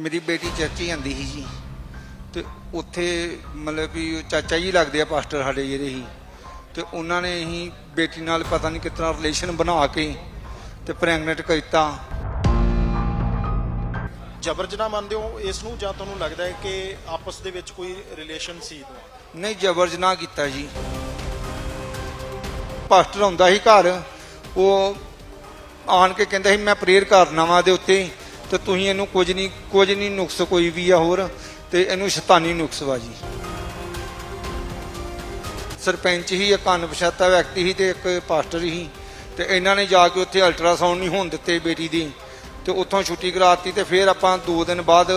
ਮੇਰੀ ਬੇਟੀ ਚਰਚ ਜਾਂਦੀ ਸੀ ਜੀ। ਤੇ ਉੱਥੇ ਮਤਲਬ ਵੀ ਉਹ ਚਾਚਾ ਜੀ ਲੱਗਦੇ ਆ ਪਾਸਟਰ ਸਾਡੇ ਜਿਹੜੇ ਸੀ। ਤੇ ਉਹਨਾਂ ਨੇ ਹੀ ਬੇਟੀ ਨਾਲ ਪਤਾ ਨਹੀਂ ਕਿਤਨਾ ਰਿਲੇਸ਼ਨ ਬਣਾ ਕੇ ਤੇ ਪ੍ਰੈਗਨੈਂਟ ਕੀਤਾ। ਜਬਰ ਜਨਾਹ ਮੰਨਦੇ ਹੋ ਇਸ ਨੂੰ ਜਾਂ ਤੁਹਾਨੂੰ ਲੱਗਦਾ ਹੈ ਕਿ ਆਪਸ ਦੇ ਵਿੱਚ ਕੋਈ ਰਿਲੇਸ਼ਨ ਸੀ ਨਹੀਂ ਜ਼ਬਰ ਜਨਾਹ ਕੀਤਾ ਜੀ। ਪਾਸਟਰ ਹੁੰਦਾ ਸੀ ਘਰ ਉਹ ਆਣ ਕੇ ਕਹਿੰਦਾ ਸੀ ਮੈਂ ਪ੍ਰੇਅਰ ਕਰਨਾ ਵਾ ਦੇ ਉੱਤੇ। ਤੇ ਤੁਸੀਂ ਇਹਨੂੰ ਕੁਝ ਨਹੀਂ ਕੁਝ ਨਹੀਂ ਨੁਕਸ ਕੋਈ ਵੀ ਆ ਹੋਰ, ਤੇ ਇਹਨੂੰ ਸ਼ੈਤਾਨੀ ਨੁਕਸ ਵਾ ਜੀ। ਸਰਪੰਚ ਹੀ, ਇੱਕ ਅਣਪਛਾਤਾ ਵਿਅਕਤੀ ਸੀ ਤੇ ਇੱਕ ਪਾਸਟਰ ਹੀ। ਤੇ ਇਹਨਾਂ ਨੇ ਜਾ ਕੇ ਉੱਥੇ ਅਲਟਰਾਸਾਊਂਡ ਨਹੀਂ ਹੋਣ ਦਿੱਤੇ ਬੇਟੀ ਦੀ। ਤੇ ਉੱਥੋਂ ਛੁੱਟੀ ਕਰਾਤੀ ਤੇ ਫਿਰ ਆਪਾਂ 2 ਦਿਨ ਬਾਅਦ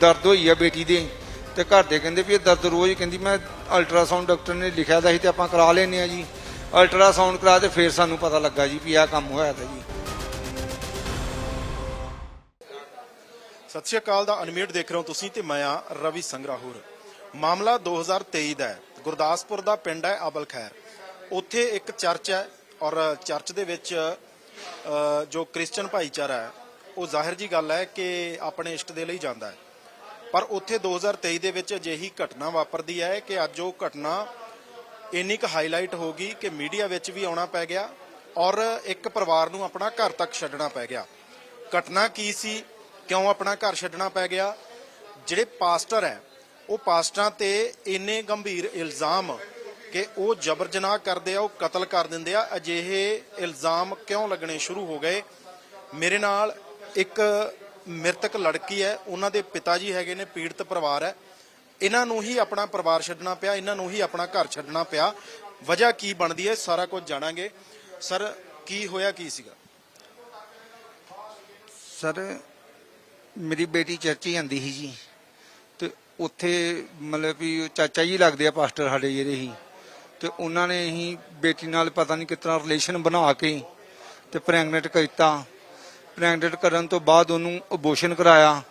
ਦਰਦ ਹੋਈ ਆ ਬੇਟੀ ਦੇ। ਤੇ ਘਰ ਦੇ ਕਹਿੰਦੇ ਵੀ ਇਹ ਦਰਦ ਰੋਜ਼, ਕਹਿੰਦੀ ਮੈਂ ਅਲਟਰਾਸਾਊਂਡ ਡਾਕਟਰ ਨੇ ਲਿਖਿਆ ਦਾ ਸੀ ਤੇ ਆਪਾਂ ਕਰਾ ਲੈਨੇ ਆ ਜੀ। ਅਲਟਰਾਸਾਊਂਡ ਕਰਾ ਤੇ ਫਿਰ ਸਾਨੂੰ ਪਤਾ ਲੱਗਾ ਜੀ ਵੀ ਆਹ ਕੰਮ ਹੋਇਆ ਤਾਂ ਜੀ। ਸਤਿ ਸ਼੍ਰੀ ਅਕਾਲ ਦਾ ਅਨਮਿਊਟ ਦੇਖ ਰਹੇ ਹੋ ਤੁਸੀਂ ਤੇ ਮੈਂ ਆ ਰਵੀ ਸੰਗਰਾਹੁਰ। ਮਾਮਲਾ 2023 ਦਾ ਹੈ। ਗੁਰਦਾਸਪੁਰ ਦਾ ਪਿੰਡ ਹੈ ਅਬਲ ਖੈਰ ਉੱਥੇ ਇੱਕ ਚਰਚ ਹੈ ਔਰ ਚਰਚ ਦੇ ਵਿੱਚ ਜੋ ਕ੍ਰਿਸਚੀਅਨ ਭਾਈਚਾਰਾ ਹੈ, ਉਹ ਜ਼ਾਹਿਰ ਜੀ ਗੱਲ ਹੈ ਕਿ ਆਪਣੇ ਇਸ਼ਟ ਦੇ ਲਈ ਜਾਂਦਾ ਹੈ। ਪਰ ਉੱਥੇ 2023 ਦੇ ਵਿੱਚ ਅਜਿਹੀ ਘਟਨਾ ਵਾਪਰਦੀ ਹੈ ਕਿ ਅੱਜ ਉਹ ਘਟਨਾ ਇੰਨੀ ਕੁ ਹਾਈਲਾਈਟ ਹੋ ਗਈ ਕਿ ਮੀਡੀਆ ਵਿੱਚ ਵੀ ਆਉਣਾ ਪੈ ਗਿਆ ਔਰ ਇੱਕ ਪਰਿਵਾਰ ਨੂੰ ਆਪਣਾ ਘਰ ਤੱਕ ਛੱਡਣਾ ਪੈ ਗਿਆ। ਘਟਨਾ ਕੀ ਸੀ? ਕਿਉਂ ਆਪਣਾ ਘਰ ਛੱਡਣਾ ਪੈ ਗਿਆ? ਜਿਹੜੇ ਪਾਸਟਰ ਹੈ, ਉਹ ਪਾਸਟਰਾਂ ਤੇ ਇੰਨੇ ਗੰਭੀਰ ਇਲਜ਼ਾਮ ਕਿ ਉਹ ਜਬਰ ਜਨਾਹ ਕਰਦੇ ਆ, ਉਹ ਕਤਲ ਕਰ ਦਿੰਦੇ ਆ, ਅਜਿਹੇ ਇਲਜ਼ਾਮ ਕਿਉਂ ਲੱਗਣੇ ਸ਼ੁਰੂ ਹੋ ਗਏ? ਮੇਰੇ ਨਾਲ ਇੱਕ ਮ੍ਰਿਤਕ ਲੜਕੀ ਹੈ, ਉਹਨਾਂ ਦੇ ਪਿਤਾ ਜੀ ਹੈਗੇ ਨੇ, ਪੀੜਤ ਪਰਿਵਾਰ ਹੈ। ਇਹਨਾਂ ਨੂੰ ਹੀ ਆਪਣਾ ਪਰਿਵਾਰ ਛੱਡਣਾ ਪਿਆ, ਇਹਨਾਂ ਨੂੰ ਹੀ ਆਪਣਾ ਘਰ ਛੱਡਣਾ ਪਿਆ। ਵਜ੍ਹਾ ਕੀ ਬਣਦੀ ਹੈ, ਸਾਰਾ ਕੁਝ ਜਾਣਾਂਗੇ। ਸਰ, ਕੀ ਹੋਇਆ, ਕੀ ਸੀਗਾ? ਸਰ ਮੇਰੀ ਬੇਟੀ ਚਰਚ ਜਾਂਦੀ ਸੀ ਜੀ। ਤੇ ਉੱਥੇ ਮਤਲਬ ਵੀ ਚਾਚਾ ਜੀ ਲੱਗਦੇ ਆ ਪਾਸਟਰ ਸਾਡੇ ਜਿਹੜੇ ਸੀ। ਤੇ ਉਹਨਾਂ ਨੇ ਹੀ ਬੇਟੀ ਨਾਲ ਪਤਾ ਨਹੀਂ ਕਿਤਨਾ ਰਿਲੇਸ਼ਨ ਬਣਾ ਕੇ ਤੇ ਪ੍ਰੈਗਨੈਂਟ ਕੀਤਾ। ਪ੍ਰੈਗਨੈਂਟ ਕਰਨ ਤੋਂ ਬਾਅਦ ਉਹਨੂੰ ਅਬੋਰਸ਼ਨ ਕਰਾਇਆ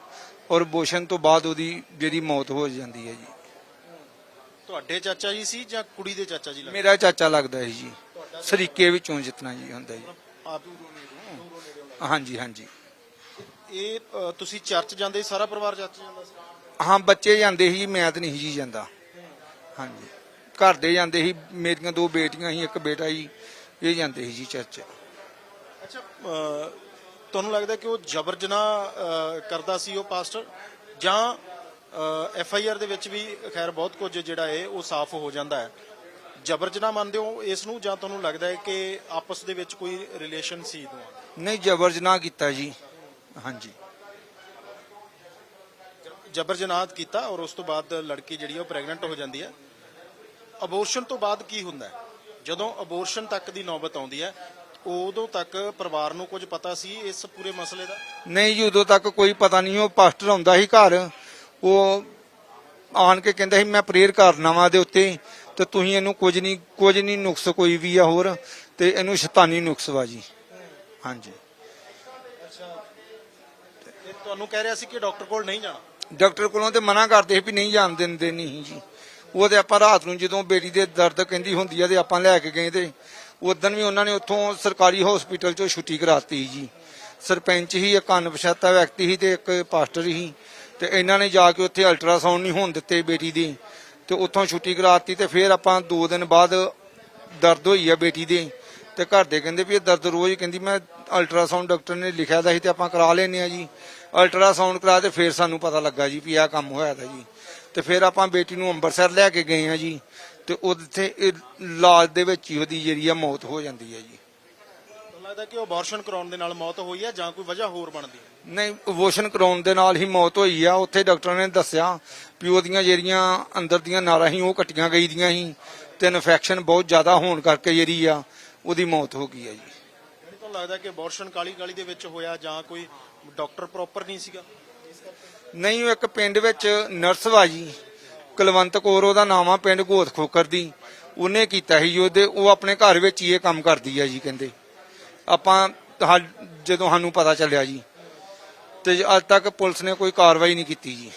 ਔਰ ਅਬੋਰਸ਼ਨ ਤੋਂ ਬਾਅਦ ਉਹਦੀ ਜਿਹੜੀ ਮੌਤ ਹੋ ਜਾਂਦੀ ਹੈ ਜੀ। ਤੁਹਾਡੇ ਚਾਚਾ ਜੀ ਸੀ ਜਾਂ ਕੁੜੀ ਦੇ ਚਾਚਾ ਜੀ ਲੱਗਦੇ? ਮੇਰਾ ਚਾਚਾ ਲੱਗਦਾ ਹੈ ਜੀ। ਸਰੀਕੇ ਵਿੱਚੋਂ ਜਿਤਨਾ ਜੀ ਹੁੰਦਾ ਜੀ। ਆਪ ਹਾਂਜੀ ਹਾਂਜੀ। ਇਹ ਅ, ਤੁਸੀਂ ਚਰਚ ਜਾਂਦੇ ਸੀ ਸਾਰਾ ਪਰਿਵਾਰ ਚਰਚ ਜਾਂਦਾ ਸੀ? ਹਾਂ ਬੱਚੇ ਜਾਂਦੇ ਸੀ ਮੈਂ ਤਾਂ ਨਹੀਂ ਸੀ ਜੀ ਜਾਂਦਾ। ਹਾਂਜੀ। ਘਰ ਦੇ ਜਾਂਦੇ ਸੀ ਮੇਰੀਆਂ ਦੋ ਬੇਟੀਆਂ ਸੀ ਇੱਕ ਬੇਟਾ ਸੀ ਇਹ ਜਾਂਦੇ ਸੀ ਜੀ ਚਰਚ। ਅੱਛਾ ਅ, ਤੁਹਾਨੂੰ ਲੱਗਦਾ ਕਿ ਉਹ ਜਬਰ ਜਨਾਹ ਅ, ਕਰਦਾ ਸੀ ਉਹ ਪਾਸਟਰ? ਜਾਂ ਐਫ ਆਈ ਆਰ ਦੇ ਵਿੱਚ ਵੀ ਖੈਰ ਬਹੁਤ ਕੁਝ ਜਿਹੜਾ ਹੈ ਉਹ ਸਾਫ਼ ਹੋ ਜਾਂਦਾ ਹੈ। ਜਬਰ ਜਨਾਹ ਮੰਨਦੇ ਹੋ ਇਸ ਨੂੰ ਜਾਂ ਤੁਹਾਨੂੰ ਲੱਗਦਾ ਹੈ ਕਿ ਆਪਸ ਦੇ ਵਿੱਚ ਕੋਈ ਰਿਲੇਸ਼ਨ ਸੀ ਦੋਵਾਂ? ਨਹੀਂ ਜ਼ਬਰ ਜਨਾਹ ਕੀਤਾ ਜੀ। ਹਾਂਜੀ। ਜਬਰ ਜਨਾਹ ਕੀਤਾ ਔਰ ਉਸ ਤੋਂ ਬਾਅਦ ਲੜਕੀ ਜਿਹੜੀ ਉਹ ਪ੍ਰੈਗਨੈਂਟ ਹੋ ਜਾਂਦੀ ਹੈ ਅਬੋਰਸ਼ਨ ਤੋਂ ਬਾਅਦ ਕੀ ਹੁੰਦਾ ਹੈ? ਜਦੋਂ ਅਬੋਰਸ਼ਨ ਤੱਕ ਦੀ ਨੌਬਤ ਆਉਂਦੀ ਹੈ, ਉਦੋਂ ਤੱਕ ਪਰਿਵਾਰ ਨੂੰ ਕੁਝ ਪਤਾ ਸੀ ਇਸ ਪੂਰੇ ਮਸਲੇ ਦਾ? ਨਹੀਂ ਜੀ, ਉਦੋਂ ਤੱਕ ਕੋਈ ਪਤਾ ਨਹੀਂ, ਉਹ ਪਾਸਟਰ ਆਉਂਦਾ ਸੀ ਘਰ। ਉਹ ਆਣ ਕੇ ਕਹਿੰਦਾ ਸੀ, ਮੈਂ ਪ੍ਰੇਅਰ ਕਰਨਾ ਵਾ ਦੇ ਉੱਤੇ ਤੇ ਤੁਸੀਂ ਇਹਨੂੰ ਕੁਝ ਨਹੀਂ ਕੁਝ ਨਹੀਂ ਨੁਕਸ ਕੋਈ ਵੀ ਆ ਹੋਰ, ਤੇ ਇਹਨੂੰ ਸ਼ੈਤਾਨੀ ਨੁਕਸ ਵਾ ਜੀ। ਹਾਂਜੀ। ਤੁਹਾਨੂੰ ਕਹਿ ਰਿਹਾ ਸੀ ਕਿ ਡਾਕਟਰ ਕੋਲ ਨਹੀਂ ਜਾਣਾ। ਡਾਕਟਰ ਕੋਲੋਂ ਤੇ ਮਨਾ ਕਰਦੇ ਸੀ ਵੀ ਨਹੀਂ ਜਾਣ ਦਿੰਦੇ ਨਹੀਂ ਜੀ। ਉਹ ਤੇ ਆਪਾਂ ਰਾਤ ਨੂੰ ਜਦੋਂ ਬੇਟੀ ਦੇ ਦਰਦ ਕਹਿੰਦੀ ਹੁੰਦੀ ਆ ਤੇ ਆਪਾਂ ਲੈ ਕੇ ਗਏ ਤੇ ਉਦੋਂ ਵੀ ਉਹਨਾਂ ਨੇ ਉੱਥੋਂ ਸਰਕਾਰੀ ਹਸਪੀਟਲ ਚੋਂ ਛੁੱਟੀ ਕਰਾਤੀ ਜੀ। ਸਰਪੰਚ ਹੀ, ਇੱਕ ਅਨਪਛਾਤਾ ਵਿਅਕਤੀ ਸੀ ਤੇ ਇੱਕ ਪਾਸਟਰ ਹੀ। ਤੇ ਇਹਨਾਂ ਨੇ ਜਾ ਕੇ ਉੱਥੇ ਅਲਟਰਾਸਾਊਂਡ ਨਹੀਂ ਹੋਣ ਦਿੱਤੇ ਬੇਟੀ ਦੀ। ਤੇ ਉੱਥੋਂ ਛੁੱਟੀ ਕਰਾਤੀ ਤੇ ਫਿਰ ਆਪਾਂ 2 ਦਿਨ ਬਾਅਦ ਦਰਦ ਹੋਈ ਆ ਬੇਟੀ ਦੇ। ਤੇ ਘਰ ਦੇ ਕਹਿੰਦੇ ਵੀ ਇਹ ਦਰਦ ਰੋਜ਼, ਕਹਿੰਦੀ ਮੈਂ ਅਲਟਰਾਸਾਊਂਡ ਡਾਕਟਰ ਨੇ ਲਿਖਿਆ ਦਾ ਸੀ ਤੇ ਆਪਾਂ ਕਰਾ ਲੈਨੇ ਆ ਜੀ। ਅਲਟਰਾਸਾਊਂਡ ਕਰਾ ਤੇ ਫਿਰ ਸਾਨੂੰ ਪਤਾ ਲੱਗਾ ਜੀ ਵੀ ਆਹ ਕੰਮ ਹੋਇਆ ਦਾ ਜੀ। ਤੇ ਫਿਰ ਆਪਾਂ ਬੇਟੀ ਨੂੰ ਅੰਮ੍ਰਿਤਸਰ ਲੈ ਕੇ ਗਏ ਆ ਜੀ। ਤੇ ਉੱਥੇ ਇਹ ਇਲਾਜ ਦੇ ਵਿੱਚ ਹੀ ਉਹਦੀ ਜਿਹੜੀ ਆ ਮੌਤ ਹੋ ਜਾਂਦੀ ਹੈ ਜੀ। ਲੱਗਦਾ ਕਿ ਅਬੋਰਸ਼ਨ ਕਰਾਉਣ ਦੇ ਨਾਲ ਮੌਤ ਹੋਈ ਹੈ ਜਾਂ ਕੋਈ ਵਜ੍ਹਾ ਹੋਰ ਬਣਦੀ ਹੈ? ਨਹੀਂ ਅਬੋਰਸ਼ਨ ਕਰਾਉਣ ਦੇ ਨਾਲ ਹੀ ਮੌਤ ਹੋਈ ਆ। ਉੱਥੇ ਡਾਕਟਰ ਨੇ ਦੱਸਿਆ ਵੀ ਉਹਦੀਆਂ ਜਿਹੜੀਆਂ ਅੰਦਰ ਦੀਆਂ ਨਾੜਾਂ ਸੀ ਉਹ ਕੱਟੀਆਂ ਗਈ ਦੀਆਂ ਸੀ। ਤੇ ਇਨਫੈਕਸ਼ਨ ਬਹੁਤ ਜ਼ਿਆਦਾ ਹੋਣ ਕਰਕੇ ਜਿਹੜੀ ਆ ਉਹਦੀ ਮੌਤ ਹੋ ਗਈ ਆ ਜੀ। ਤੁਹਾਨੂੰ ਲੱਗਦਾ ਕਿ ਅਬੋਰਸ਼ਨ ਕਾਲੀ ਕਾਲੀ ਦੇ ਵਿੱਚ ਹੋਇਆ ਜਾਂ ਕੋਈ ਡਾਕਟਰ ਪ੍ਰੋਪਰ ਨਹੀਂ ਸੀਗਾ? ਨਹੀਂ ਉਹ ਇੱਕ ਪਿੰਡ ਵਿੱਚ ਨਰਸ ਵਾ ਜੀ ਕੁਲਵੰਤ ਕੌਰ ਉਹਦਾ ਨਾਮ ਆ ਪਿੰਡ ਗੋਤ ਖੋਕਰ ਦੀ। ਉਹਨੇ ਕੀਤਾ ਸੀ ਜੀ ਉਹਦੇ ਉਹ ਆਪਣੇ ਘਰ ਵਿੱਚ ਹੀ ਇਹ ਕੰਮ ਕਰਦੀ ਆ ਜੀ ਕਹਿੰਦੇ। ਆਪਾਂ ਜਦੋਂ ਸਾਨੂੰ ਪਤਾ ਚੱਲਿਆ ਜੀ ਤੇ ਅੱਜ ਤੱਕ ਪੁਲਿਸ ਨੇ ਕੋਈ ਕਾਰਵਾਈ ਨਹੀਂ ਕੀਤੀ ਜੀ।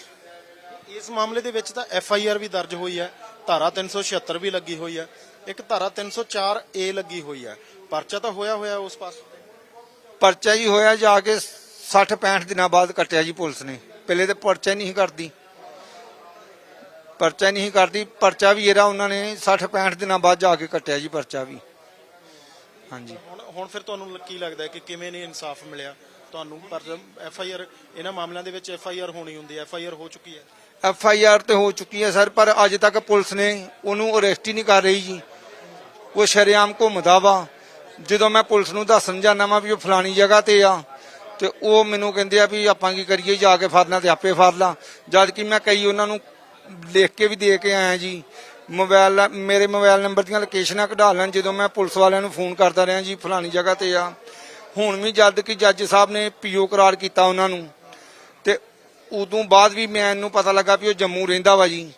ਇਸ ਮਾਮਲੇ ਦੇ ਵਿੱਚ ਤਾਂ ਐਫ ਆਈ ਆਰ ਵੀ ਦਰਜ ਹੋਈ ਹੈ ਧਾਰਾ 376 ਵੀ ਲੱਗੀ ਹੋਈ ਹੈ। ਇੱਕ ਧਾਰਾ 304 ਏ ਲੱਗੀ ਹੋਈ ਹੈ। ਪਰਚਾ ਤਾਂ ਹੋਇਆ ਹੋਇਆ ਉਸ ਪਾਸ? ਪਰਚਾ ਜੀ ਹੋਇਆ ਜਾ ਕੇ 60 65 ਦਿਨਾਂ ਬਾਅਦ ਕੱਟਿਆ ਜੀ ਪੁਲਿਸ ਨੇ। ਪਹਿਲੇ ਤੇ ਪਰਚਾ ਨਹੀਂ ਕਰਦੀ। ਪਰਚਾ ਨਹੀਂ ਕਰਦੀ। ਪਰਚਾ ਵੀ ਇਹਦਾ ਉਹਨਾਂ ਨੇ 60 65 ਦਿਨਾਂ ਬਾਅਦ ਜਾ ਕੇ ਕੱਟਿਆ ਜੀ ਪਰਚਾ ਵੀ। ਹਾਂਜੀ। ਹੁਣ ਹੁਣ ਫਿਰ ਤੁਹਾਨੂੰ ਕੀ ਲੱਗਦਾ ਕਿ ਕਿਵੇਂ ਨਹੀਂ ਇਨਸਾਫ ਮਿਲਿਆ? ਤੁਹਾਨੂੰ ਪਰ ਐਫ ਆਈ ਆਰ ਇਹਨਾਂ ਮਾਮਲਿਆਂ ਦੇ ਵਿੱਚ ਐਫ ਆਈ ਆਰ ਹੋਣੀ ਹੁੰਦੀ ਹੈ। ਐਫ ਆਈ ਆਰ ਹੋ ਚੁੱਕੀ ਹੈ। ਐਫ ਆਈ ਆਰ ਤੇ ਹੋ ਚੁੱਕੀ ਹੈ ਸਰ ਪਰ ਅੱਜ ਤੱਕ ਪੁਲਿਸ ਨੇ ਉਹਨੂੰ ਅਰੈਸਟ ਹੀ ਨਹੀਂ ਕਰ ਰਹੀ ਜੀ। ਉਹ ਸ਼ਰੇਆਮ ਘੁੰਮਦਾ ਵਾ। ਜਦੋਂ ਮੈਂ ਪੁਲਿਸ ਨੂੰ ਦੱਸਣ ਜਾਂਦਾ ਵਾਂ ਵੀ ਉਹ ਫਲਾਣੀ ਜਗ੍ਹਾ ਤੇ ਆ, ਤੇ ਉਹ ਮੈਨੂੰ ਕਹਿੰਦੇ ਆ ਵੀ ਆਪਾਂ ਕੀ ਕਰੀਏ, ਜਾ ਕੇ ਫੜਨਾ ਤੇ ਆਪੇ ਫੜ ਲਾ। ਜਦ ਕਿ ਮੈਂ ਕਈ ਉਹਨਾਂ ਨੂੰ ਲਿਖ ਕੇ ਵੀ ਦੇ ਕੇ ਆਇਆ ਜੀ। ਮੋਬਾਈਲ ਮੇਰੇ ਮੋਬਾਈਲ ਨੰਬਰ ਦੀਆਂ ਲੋਕੇਸ਼ਨਾਂ ਕਢਾ ਲੈਣ, ਜਦੋਂ ਮੈਂ ਪੁਲਿਸ ਵਾਲਿਆਂ ਨੂੰ ਫੋਨ ਕਰਦਾ ਰਿਹਾ ਜੀ ਫਲਾਣੀ ਜਗ੍ਹਾ ਤੇ ਆ। ਹੁਣ ਵੀ ਜਦ ਕਿ ਜੱਜ ਸਾਹਿਬ ਨੇ ਪੀਓ ਕਰਾਰ ਕੀਤਾ ਉਹਨਾਂ ਨੂੰ, ਤੇ ਉਦੋਂ ਬਾਅਦ ਵੀ ਮੈਨੂੰ ਪਤਾ ਲੱਗਾ ਵੀ ਉਹ ਜੰਮੂ ਰਹਿੰਦਾ ਵਾ ਜੀ।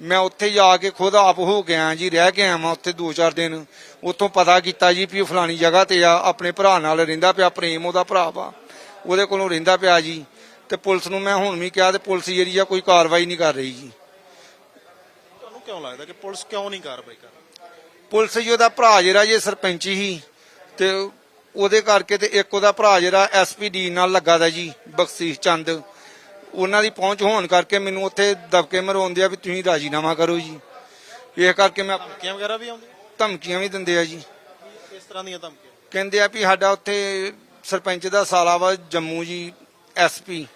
ਮੈਂ ਉੱਥੇ ਜਾ ਕੇ ਖੁਦ ਆਪ ਹੋ ਗਿਆ ਜੀ ਰਹਿ ਕੇ ਮੈਂ ਉੱਥੇ 2-4 ਦਿਨ। ਉੱਥੋਂ ਪਤਾ ਕੀਤਾ ਜੀ ਵੀ ਉਹ ਫਲਾਣੀ ਜਗ੍ਹਾ ਤੇ ਆ ਆਪਣੇ ਭਰਾ ਨਾਲ ਰਹਿੰਦਾ ਪਿਆ ਪ੍ਰੇਮ ਉਹਦਾ ਭਰਾ ਵਾ। ਉਹਦੇ ਕੋਲੋਂ ਰਹਿੰਦਾ ਪਿਆ ਜੀ। ਤੇ ਪੁਲਿਸ ਨੂੰ ਮੈਂ ਹੁਣ ਵੀ ਕਿਹਾ ਤੇ ਪੁਲਿਸ ਜਿਹੜੀ ਆ ਕੋਈ ਕਾਰਵਾਈ ਨਹੀਂ ਕਰ ਰਹੀ ਜੀ। ਤੁਹਾਨੂੰ ਕਿਉਂ ਲੱਗਦਾ ਕਿ ਪੁਲਿਸ ਕਿਉਂ ਨਹੀਂ ਕਾਰਵਾਈ ਕਰ ਰਹੀ? ਪੁਲਿਸ ਜੀ ਉਹਦਾ ਭਰਾ ਜਿਹੜਾ ਜੀ ਸਰਪੰਚ ਹੀ। ਤੇ ਉਹਦੇ ਕਰਕੇ ਤੇ ਇੱਕ ਉਹਦਾ ਭਰਾ ਜਿਹੜਾ ਐਸਪੀਡੀ ਨਾਲ ਲੱਗਾ ਦਾ ਜੀ ਬਖਸ਼ੀਸ਼ ਚੰਦ। ਉਹਨਾਂ ਦੀ ਪਹੁੰਚ ਹੋਣ ਕਰਕੇ ਮੈਨੂੰ ਉੱਥੇ ਦਬਕੇ ਮਰਵਾਉਂਦੇ ਆ ਵੀ ਤੁਸੀਂ ਰਾਜੀਨਾਮਾ ਕਰੋ ਜੀ। ਇਹ ਕਰਕੇ ਮੈਂ ਧਮਕੀਆਂ ਵਗੈਰਾ ਵੀ ਆਉਂਦੀਆਂ? ਧਮਕੀਆਂ ਵੀ ਦਿੰਦੇ ਆ ਜੀ। ਕਿਸ ਤਰ੍ਹਾਂ ਦੀਆਂ ਧਮਕੀਆਂ? ਕਹਿੰਦੇ ਆ ਵੀ ਸਾਡਾ ਉੱਥੇ ਸਰਪੰਚ ਦਾ ਸਾਲਾ ਵਾ ਜੰਮੂ ਜੀ ਐਸਪੀ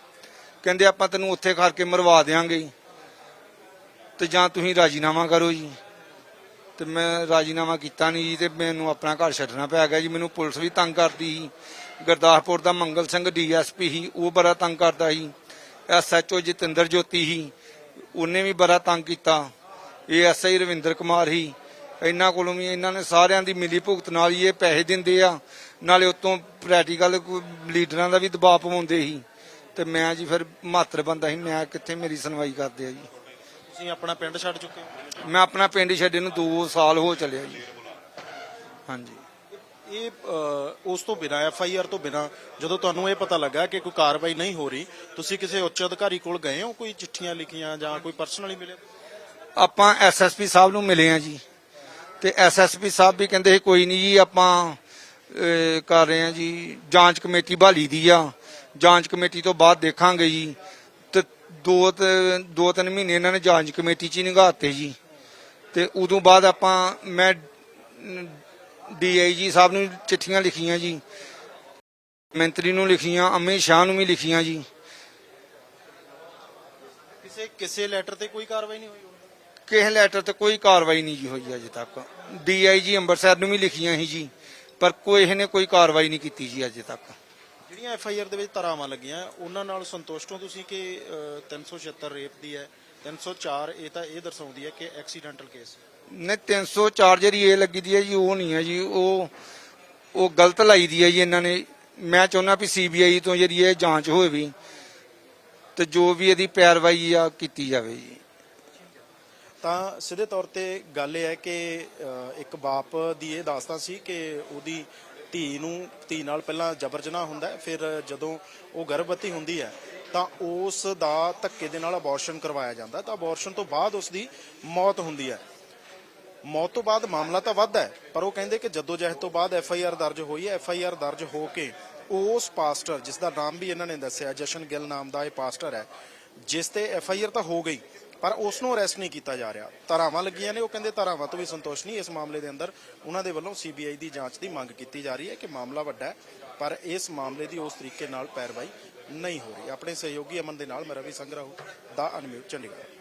ਕਹਿੰਦੇ ਆਪਾਂ ਤੈਨੂੰ ਉੱਥੇ ਕਰਕੇ ਮਰਵਾ ਦੇਾਂਗੇ ਤੇ ਜਾਂ ਤੁਸੀਂ ਰਾਜੀਨਾਮਾ ਕਰੋ ਜੀ। ਤੇ ਮੈਂ ਰਾਜੀਨਾਮਾ ਕੀਤਾ ਨਹੀਂ ਜੀ ਤੇ ਮੈਨੂੰ ਆਪਣਾ ਘਰ ਛੱਡਣਾ ਪੈ ਗਿਆ ਜੀ। ਮੈਨੂੰ ਪੁਲਿਸ ਵੀ ਤੰਗ ਕਰਦੀ ਸੀ। ਗੁਰਦਾਸਪੁਰ ਦਾ ਮੰਗਲ ਸਿੰਘ ਡੀਐਸਪੀ ਸੀ ਉਹ ਬੜਾ ਤੰਗ ਕਰਦਾ ਸੀ। ਐਸਐਚਓ ਜਤਿੰਦਰ ਜੋਤੀ ਸੀ। ਉਹਨੇ ਵੀ ਬੜਾ ਤੰਗ ਕੀਤਾ। ਏਐਸਆਈ ਰਵਿੰਦਰ ਕੁਮਾਰ ਸੀ। ਇਹਨਾਂ ਕੋਲੋਂ ਵੀ ਇਹਨਾਂ ਨੇ ਸਾਰਿਆਂ ਦੀ ਮਿਲੀ ਭੁਗਤ ਨਾਲ ਹੀ ਇਹ ਪੈਸੇ ਦਿੰਦੇ ਆ। ਨਾਲੇ ਉਤੋਂ ਪ੍ਰੈਕਟੀਕਲ ਲੀਡਰਾਂ ਦਾ ਵੀ ਦਬਾਅ ਪਵਾਉਂਦੇ ਸੀ। ਤੇ ਮੈਂ ਜੀ ਫਿਰ ਮਾਤਰ ਬੰਦਾ ਸੀ। ਮੈਂ ਕਿੱਥੇ ਮੇਰੀ ਸੁਣਵਾਈ ਕਰਦੇ ਆ ਜੀ। ਤੁਸੀਂ ਆਪਣਾ ਪਿੰਡ ਛੱਡ ਚੁੱਕੇ ਹੋ? ਮੈਂ ਆਪਣਾ ਪਿੰਡ ਛੱਡੇ ਨੂੰ 2 ਸਾਲ ਹੋ ਚੱਲਿਆ ਜੀ। ਹਾਂਜੀ। ਇਹ ਉਸ ਤੋਂ ਬਿਨਾਂ, ਐਫ ਆਈ ਆਰ ਤੋਂ ਬਿਨਾਂ ਜਦੋਂ ਤੁਹਾਨੂੰ ਇਹ ਪਤਾ ਲੱਗਾ ਕਿ ਕੋਈ ਕਾਰਵਾਈ ਨਹੀਂ ਹੋ ਰਹੀ, ਤੁਸੀਂ ਕਿਸੇ ਉੱਚ ਅਧਿਕਾਰੀ ਕੋਲ ਗਏ ਹੋ? ਕੋਈ ਚਿੱਠੀਆਂ ਲਿਖੀਆਂ ਜਾਂ ਕੋਈ ਪਰਸਨਲੀ ਮਿਲੇ? ਆਪਾਂ ਐਸਐਸਪੀ ਸਾਹਿਬ ਨੂੰ ਮਿਲੇ ਆ ਜੀ। ਤੇ ਐਸਐਸਪੀ ਸਾਹਿਬ ਵੀ ਕਹਿੰਦੇ ਸੀ, ਕੋਈ ਨਹੀਂ ਜੀ, ਆਪਾਂ ਕਰ ਰਹੇ ਆ ਜੀ, ਜਾਂਚ ਕਮੇਟੀ ਬਹਾਲੀ ਦੀ ਆ। ਜਾਂਚ ਕਮੇਟੀ ਤੋਂ ਬਾਅਦ ਦੇਖਾਂਗੇ ਜੀ। ਤੇ ਦੋ ਦੋ ਤਿੰਨ ਮਹੀਨੇ ਇਹਨਾਂ ਨੇ ਜਾਂਚ ਕਮੇਟੀ 'ਚ ਹੀ ਨਿਗਾਹਤੇ ਜੀ। ਤੇ ਉਦੋਂ ਬਾਅਦ ਆਪਾਂ, ਮੈਂ ਡੀਆਈਜੀ ਸਾਹਿਬ ਨੂੰ ਚਿੱਠੀਆਂ ਲਿਖੀਆਂ ਜੀ। ਮੰਤਰੀ ਨੂੰ ਲਿਖੀਆਂ ਅਮਿਤ ਸ਼ਾਹ ਨੂੰ ਵੀ ਲਿਖੀਆਂ ਜੀ। ਕਿਸੇ ਕਿਸੇ ਲੈਟਰ ਤੇ ਕੋਈ ਕਾਰਵਾਈ ਨਹੀਂ ਹੋਈ ਕਿਸੇ ਲੈਟਰ ਤੇ ਕੋਈ ਕਾਰਵਾਈ ਨਹੀਂ ਜੀ ਹੋਈ ਅਜੇ ਤੱਕ। ਡੀਆਈਜੀ ਅੰਮ੍ਰਿਤਸਰ ਨੂੰ ਵੀ ਲਿਖੀਆਂ ਸੀ ਜੀ ਪਰ ਕੋਈ ਨੇ ਕੋਈ ਕਾਰਵਾਈ ਨਹੀਂ ਕੀਤੀ ਜੀ ਅਜੇ ਤੱਕ। ਜਿਹੜੀਆਂ ਐਫ ਆਈ ਆਰ ਦੇ ਵਿੱਚ ਧਾਰਾਵਾਂ ਲੱਗੀਆਂ ਉਹਨਾਂ ਨਾਲ ਸੰਤੁਸ਼ਟ ਹੋ ਤੁਸੀਂ ਕਿ ਅ, 376 ਰੇਪ ਦੀ ਹੈ 304 ਇਹ ਤਾਂ ਇਹ ਦਰਸਾਉਂਦੀ ਹੈ ਕਿ ਐਕਸੀਡੈਂਟਲ ਕੇਸ ਨੇ 304 ਜਿਹੜੀ ਇਹ ਲੱਗੀ ਦੀ ਹੈ ਜੀ, ਉਹ ਨਹੀਂ ਹੈ ਜੀ, ਉਹ ਉਹ ਗਲਤ ਲਾਈ ਦੀ ਹੈ ਜੀ ਇਹਨਾਂ ਨੇ। ਮੈਂ ਚਾਹੁੰਦਾ ਵੀ ਸੀਬੀਆਈ ਤੋਂ ਜਿਹੜੀ ਇਹ ਜਾਂਚ ਹੋਵੇ ਵੀ, ਤੇ ਜੋ ਵੀ ਇਹਦੀ ਪੈਰਵਾਈ ਆ, ਕੀਤੀ ਜਾਵੇ ਜੀ। ਤਾਂ ਸਿੱਧੇ ਤੌਰ ਤੇ ਗੱਲ ਇਹ ਹੈ ਕਿ ਇੱਕ ਬਾਪ ਦੀ ਇਹ ਦਾਸਤਾਨ ਸੀ ਕਿ ਉਹਦੀ ਧੀ ਨੂੰ, ਧੀ ਨਾਲ ਪਹਿਲਾਂ ਜਬਰ ਜਨਾਹ ਹੁੰਦਾ ਫਿਰ ਜਦੋਂ ਉਹ ਗਰਭਵਤੀ ਹੁੰਦੀ ਹੈ, ਤਾਂ ਉਸ ਦਾ ਧੱਕੇ ਦੇ ਨਾਲ ਅਬੋਰਸ਼ਨ ਕਰਵਾਇਆ ਜਾਂਦਾ ਤਾਂ ਅਬੋਰਸ਼ਨ ਤੋਂ ਬਾਅਦ ਉਸ ਦੀ ਮੌਤ ਹੁੰਦੀ ਹੈ। ਮੌਤ ਤੋਂ ਬਾਅਦ ਮਾਮਲਾ ਤਾਂ ਵੱਧ ਹੈ, ਪਰ ਉਹ ਕਹਿੰਦੇ ਕਿ ਜਦੋਂ ਜਹਿਦ ਤੋਂ ਬਾਅਦ ਐਫ ਆਈ ਆਰ ਦਰਜ ਹੋਈ ਹੈ। ਐਫ ਆਈ ਆਰ ਦਰਜ ਹੋ ਕੇ ਉਸ ਪਾਸਟਰ, ਜਿਸ ਦਾ ਨਾਮ ਵੀ ਇਹਨਾਂ ਨੇ ਦੱਸਿਆ, ਜਸ਼ਨ ਗਿੱਲ ਨਾਮ ਦਾ ਇਹ ਪਾਸਟਰ ਹੈ, ਜਿਸ ਤੇ ਐਫ ਆਈ ਆਰ ਤਾਂ ਹੋ ਗਈ, ਪਰ ਉਸ ਨੂੰ ਅਰੈਸਟ ਨਹੀਂ ਕੀਤਾ ਜਾ ਰਿਹਾ। ਧਾਰਾਵਾਂ ਲੱਗੀਆਂ ਨੇ, ਉਹ ਕਹਿੰਦੇ ਧਾਰਾਵਾਂ ਤੋਂ ਵੀ ਸੰਤੋਸ਼ ਨਹੀਂ, ਇਸ ਮਾਮਲੇ ਦੇ ਅੰਦਰ ਉਹਨਾਂ ਦੇ ਵੱਲੋਂ ਸੀਬੀਆਈ ਦੀ ਜਾਂਚ ਦੀ ਮੰਗ ਕੀਤੀ ਜਾ ਰਹੀ ਹੈ ਕਿ ਮਾਮਲਾ ਵੱਡਾ ਹੈ, ਪਰ ਇਸ ਮਾਮਲੇ ਦੀ ਉਸ ਤਰੀਕੇ ਨਾਲ ਪੈਰਵਾਈ ਨਹੀਂ ਹੋ ਰਹੀ। ਆਪਣੇ ਸਹਿਯੋਗੀ ਅਮਨ ਦੇ ਨਾਲ ਮੈਂ ਰਵੀ ਸੰਗਰਾਹੂ, ਦਾ ਅਨਮਿਊਟ ਚੰਡੀਗੜ੍ਹ।